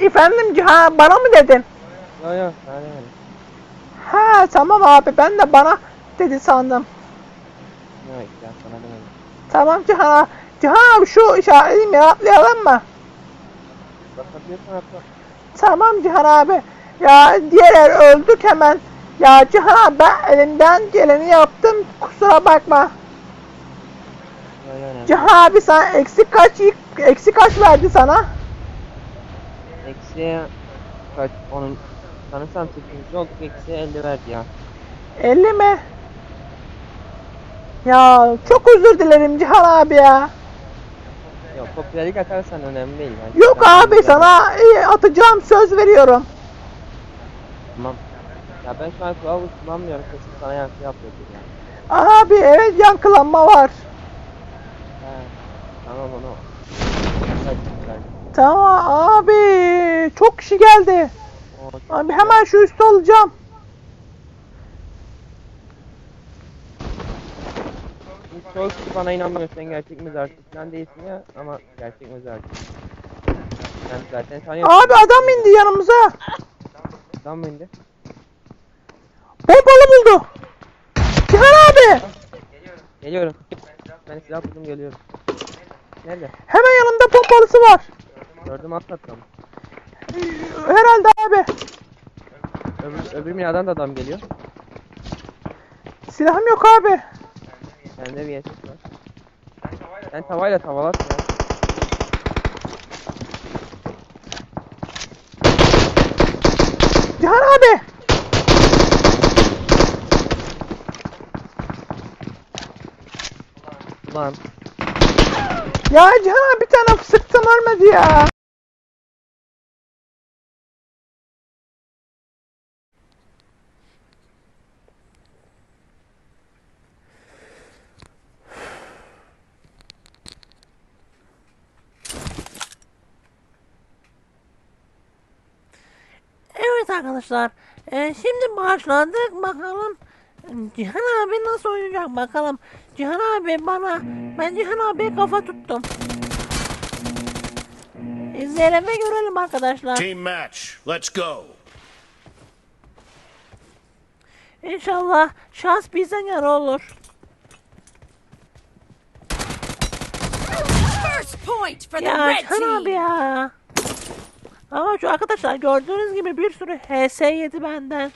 Efendim Cihan bana mı dedin? Demedim. Ha tamam abi ben de bana dedi sandım. Yok ya sana demedim. Tamam Cihan abi. Cihan abi şu işaretini mi atlayalım mı? Bakabiliyorsan atla. Tamam Cihan abi. Ya diğerler öldük hemen. Ya Cihan abi ben elimden geleni yaptım. Kusura bakma. Cihan abi sana eksik kaç eksik kaç verdi sana? Eksiye kaç onun sanırsam 8. olduk eksiye 50 verdi ya. 50 mi? Ya çok özür dilerim Cihan abi ya. Yok kopyayı atarsan önemli değil. Ben Yok ben- abi sana e, atacağım söz veriyorum. Tamam. Ya ben şu an kılavuz kullanmıyorum. Kesin sana yankı yapıyordur yani. Abi evet yankılanma var. Tamam güzel. Tamam abi çok kişi geldi. Abi hemen şu üstü alacağım. Çoğu kişi bana inanmıyor sen gerçek mezarcı falan değilsin ya ama gerçek mezarcı. Ben zaten tanıyorum. Abi adam indi yanımıza. Adam mı indi? Pompalı buldu. Cihan abi. Geliyorum. Ben silah buldum geliyorum. Nerede? Hemen yanımda pompalısı var. Gördüm atlattım. Herhalde abi. Öbür, öbür binadan da adam geliyor. Silahım yok abi. Bende bir yeşil var. Sen tavayla tavalat ya. Cihan abi. Ulan Ya Cihan bir tane sıktım ölmedi ya. Evet arkadaşlar. e, şimdi başladık. Bakalım Cihan abi nasıl oynayacak bakalım. Cihan abi bana ben Cihan abiye kafa tuttum. İzleyelim ve görelim arkadaşlar. Team match. Let's go. İnşallah şans bizden yana olur. First point for the Ya red Cihan abi ya. Ama şu arkadaşlar gördüğünüz gibi bir sürü HS yedi benden.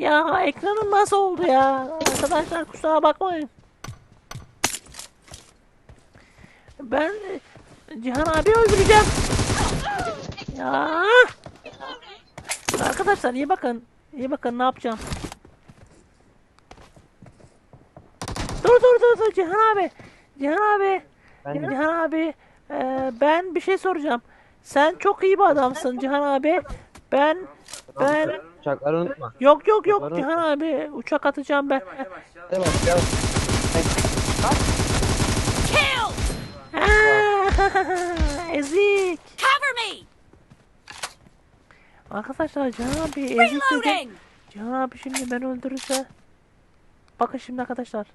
Ya ekranım nasıl oldu ya? Arkadaşlar kusura bakmayın. Ben e, Cihan abi öldüreceğim. Ya. Arkadaşlar iyi bakın. İyi bakın ne yapacağım. Dur dur dur dur Cihan abi. Cihan abi. ben Cihan abi. e, ben bir şey soracağım. Sen çok iyi bir adamsın Cihan abi. Ben ben uçakları unutma. yok yok yok Uçakları- Cihan abi uçak atacağım ben. Hadi başlayalım. Kill. Ezik. Cover me. Arkadaşlar Cihan abi ezik dedim. Reloading. Cihan abi şimdi beni öldürürse. Bakın şimdi arkadaşlar.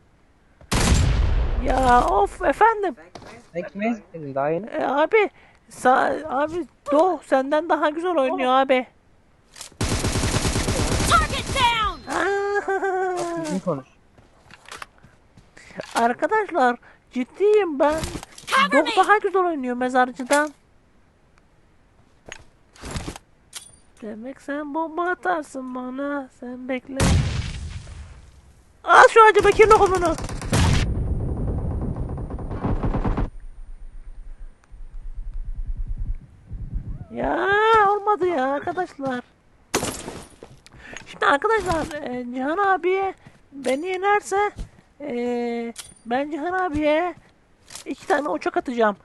Ya of efendim. Sen kime ezikledin daha yeni? E, abi sa abi Do senden daha güzel oynuyor abi. Target down. Düzgün konuş. Arkadaşlar ciddiyim ben. Me. daha güzel oynuyor mezarcıdan. Demek sen bomba atarsın bana. Sen bekle. Al şu Hacı Bekir lokumunu. Ya olmadı ya arkadaşlar. Şimdi arkadaşlar e, Cihan abiye beni yenerse e, ben Cihan abiye iki tane uçak atacağım.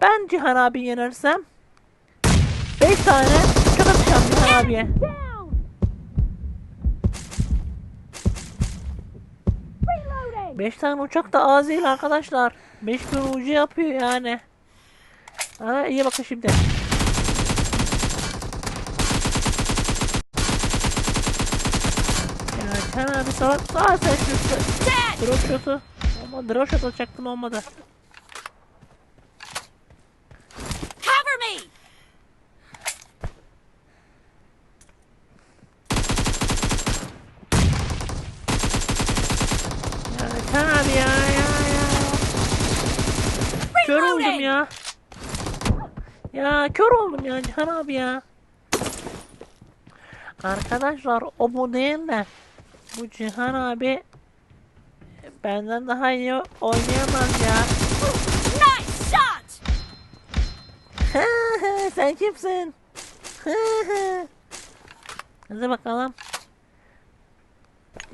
Ben Cihan abi yenersem beş tane uçak atacağım Cihan abiye. Beş tane uçak da az değil arkadaşlar. Beş bin ucu yapıyor yani. Ha, iyi bakın şimdi. Cihan abi salak. Aa sen şu Dead! drop shot'u. Olmadı. Drop shot atacaktım olmadı. Cover me! Ya Cihan abi ya ya ya. Kör oldum ya. Ya kör oldum ya Cihan abi ya. Arkadaşlar o bu değil de bu Cihan abi benden daha iyi oynayamaz ya. Nice shot! Sen kimsin? Hadi bakalım.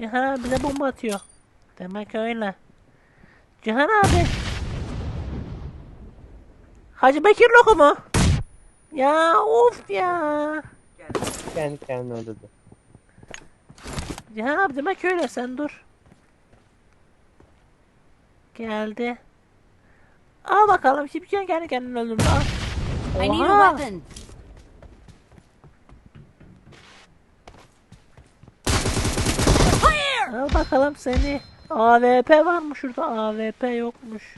Cihan abi bize bomba atıyor. Demek öyle. Cihan abi. Hacı Bekir lokumu. Ya of ya. Kendi kendine öldürdü. Cihan abi demek öyle sen dur. Geldi. Al bakalım şimdi kendi kendini öldürdü al. I need a Oha. weapon. Clear! Al bakalım seni. AWP var mı şurada? AWP yokmuş.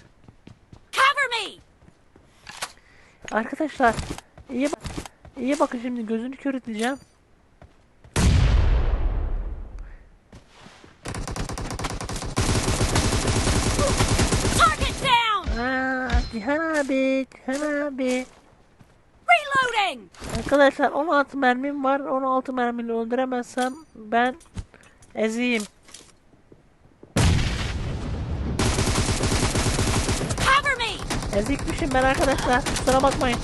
Cover me! Arkadaşlar iyi bak iyi bakın şimdi gözünü kör edeceğim. Target down! Aa, Cihan abi, abi. Reloading! Arkadaşlar 16 mermim var. 16 mermiyle öldüremezsem ben eziyim. Cover me! Ezikmişim ben arkadaşlar. Kusura bakmayın.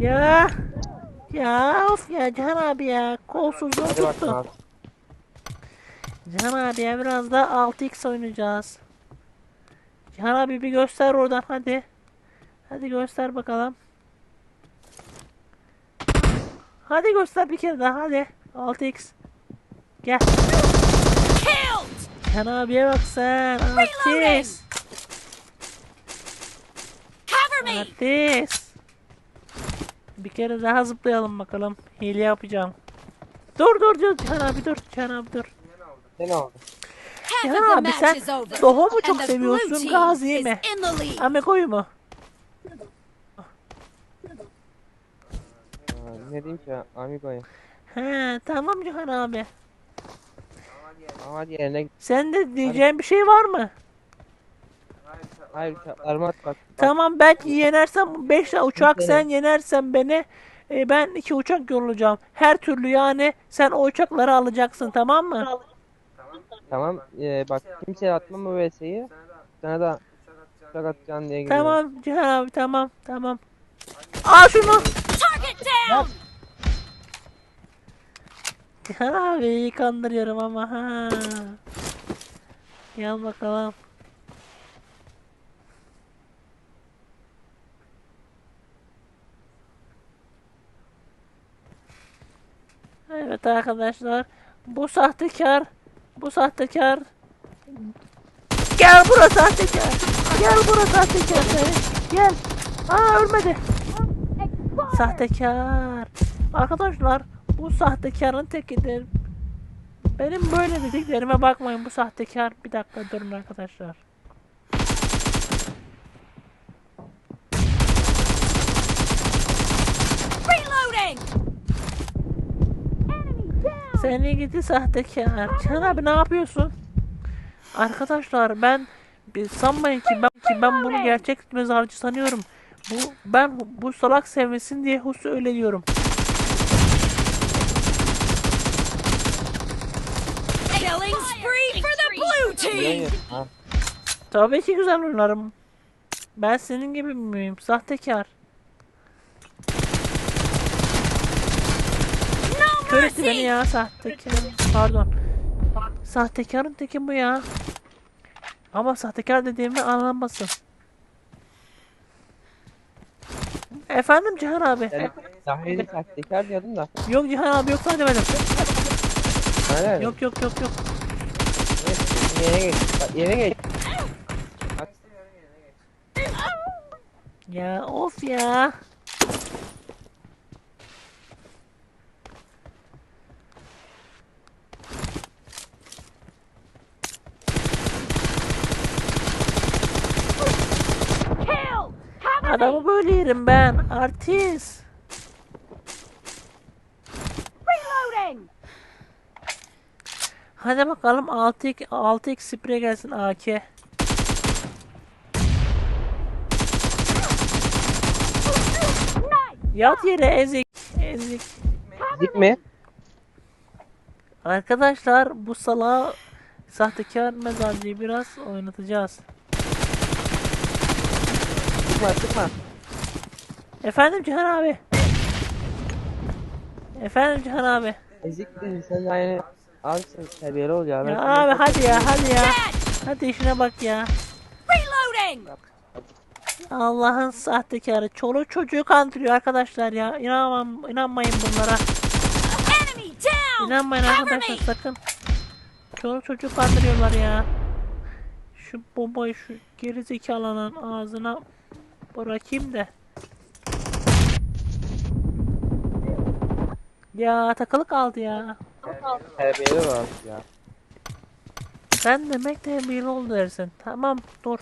Ya. Ya of ya Cihan abi ya. Bakalım tuttu. Abi. Cihan abiye biraz da 6x oynayacağız. Cihan abi bir göster oradan hadi. Hadi göster bakalım. Hadi göster bir kere daha hadi. 6x. Gel. Cihan abiye bak sen. Reloading. Artist. Cover me! Artist. Bir kere daha zıplayalım bakalım. Hile yapacağım. Dur dur dur Cihan abi dur. Cihan abi dur. Ne oldu? Ya abi sen. Doğu mu çok seviyorsun, Gazi'yi mi? Ameko'yu mu? Aa, ne diyeyim ki amigoya. He tamam Cihan abi. Ama hadi yerine. Sen de diyeceğin bir şey var mı? Hayır uçaklarıma at bak. Tamam ben yenersem 5 uçak sen yenersen beni e, ben 2 uçak yollayacağım. Her türlü yani sen o uçakları alacaksın tamam mı? Tamam ee, bak kimseye atmam bu VS'yi. Sana da uçak atacağım diye geliyorum. Tamam Cihan abi tamam tamam. Al şunu. Target down! Cihan abi iyi kandırıyorum ama ha. Gel bakalım. Evet arkadaşlar. Bu sahtekar. Bu sahtekar. Gel buraya sahtekar. Gel buraya sahtekar sen. Gel. Aa ölmedi. Sahtekar. Arkadaşlar bu sahtekarın tekidir. Benim böyle dediklerime bakmayın bu sahtekar. Bir dakika durun arkadaşlar. Reloading! Enemy down! Seni gidi sahtekar. Can abi ne yapıyorsun? Arkadaşlar ben bir sanmayın ki ben ki ben bunu gerçek mezarcı sanıyorum. Bu ben bu salak sevmesin diye husu öyle diyorum. Tabii ki güzel oynarım. Ben senin gibi miyim? Sahtekar. No Kör etti beni ya sahtekar. Pardon. Sahtekarın teki bu ya. Ama sahtekar dediğimi anlamasın. Efendim Cihan abi. Yeni sahtekar diyordun da. Yok Cihan abi yok sana demedim. Mi? Yok yok yok yok. Evet, Yere geç. Bak yere geç. Bak. Ya of ya. Yerim ben. Artist. Reloading! Hadi bakalım 6x 6x sprey gelsin AK. Yat yere ezik. Ezik. Dik mi? Arkadaşlar bu salağı sahtekar mezarcıyı biraz oynatacağız. Sıkma sıkma. Efendim Cihan abi. Efendim Cihan abi. Ezik değil sen yani. Abi sen terbiyeli ol ya. Ben Ya sana- abi hadi ya hadi ya. Hadi işine bak ya. Reloading! Allah'ın sahtekarı. Çoluğu çocuğu kandırıyor arkadaşlar ya. İnanmam, inanmayın bunlara. Enemy down! İnanmayın Cover arkadaşlar me! sakın. Çoluk çocuğu kandırıyorlar ya. Şu bombayı şu geri zekalının ağzına bırakayım da. Ya takılı kaldı ya. Terbiyeli ol ya. Sen demek terbiyeli ol dersin. Tamam dur.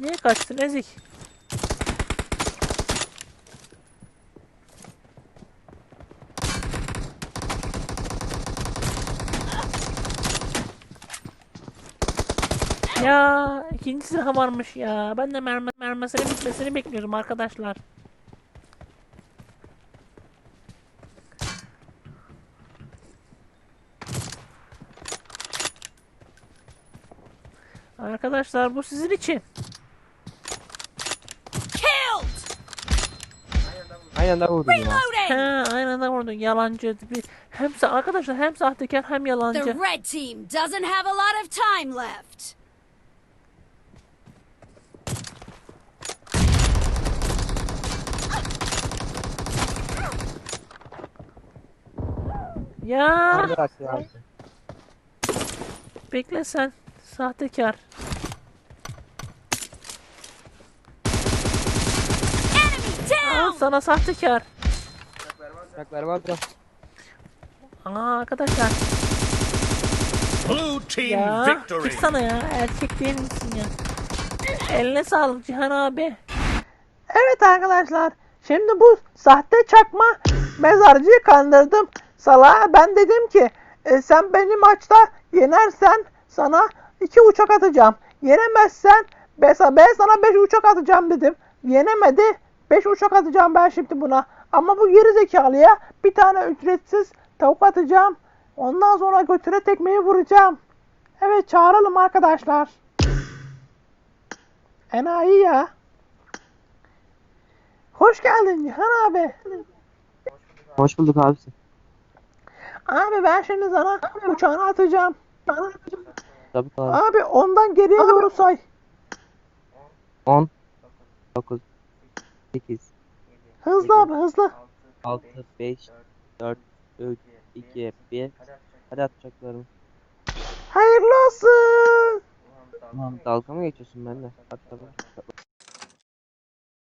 Niye kaçtın Ezik? Ya ikinci silah varmış ya. Ben de mermi mermisinin bitmesini bekliyorum arkadaşlar. Arkadaşlar bu sizin için. Killed! Aynı anda vurdum ya. He, aynı anda vurdun. Yalancı. Bir, hem arkadaşlar hem sahtekar hem The yalancı. red team doesn't have a lot of time left. Ya ya. bekle sen. Sahtekar. Al sana sahtekar. Bıraklarım abi. Aa arkadaşlar. Blue team Ya victory. çıksana ya. Erkek değil misin ya? Eline sağlık Cihan abi. Evet arkadaşlar. Şimdi bu sahte çakma mezarcıyı kandırdım. Salağa ben dedim ki e, sen beni maçta yenersen sana iki uçak atacağım. Yenemezsen sana, ben sana beş uçak atacağım dedim. Yenemedi. Beş uçak atacağım ben şimdi buna. Ama bu geri zekalıya bir tane ücretsiz tavuk atacağım. Ondan sonra götüre tekmeyi vuracağım. Evet çağıralım arkadaşlar. Enayi ya. Hoş geldin Cihan abi. Hoş bulduk abisi. Abi ben şimdi sana uçağını atacağım. Tabii abi. Abi ondan geriye doğru say. 10 9 8 Hızlı abi hızlı. 6 5 4 3 2 1 Hadi atacaklarım. Hayırlı olsun. Tamam dalga mı geçiyorsun benimle? At tabii.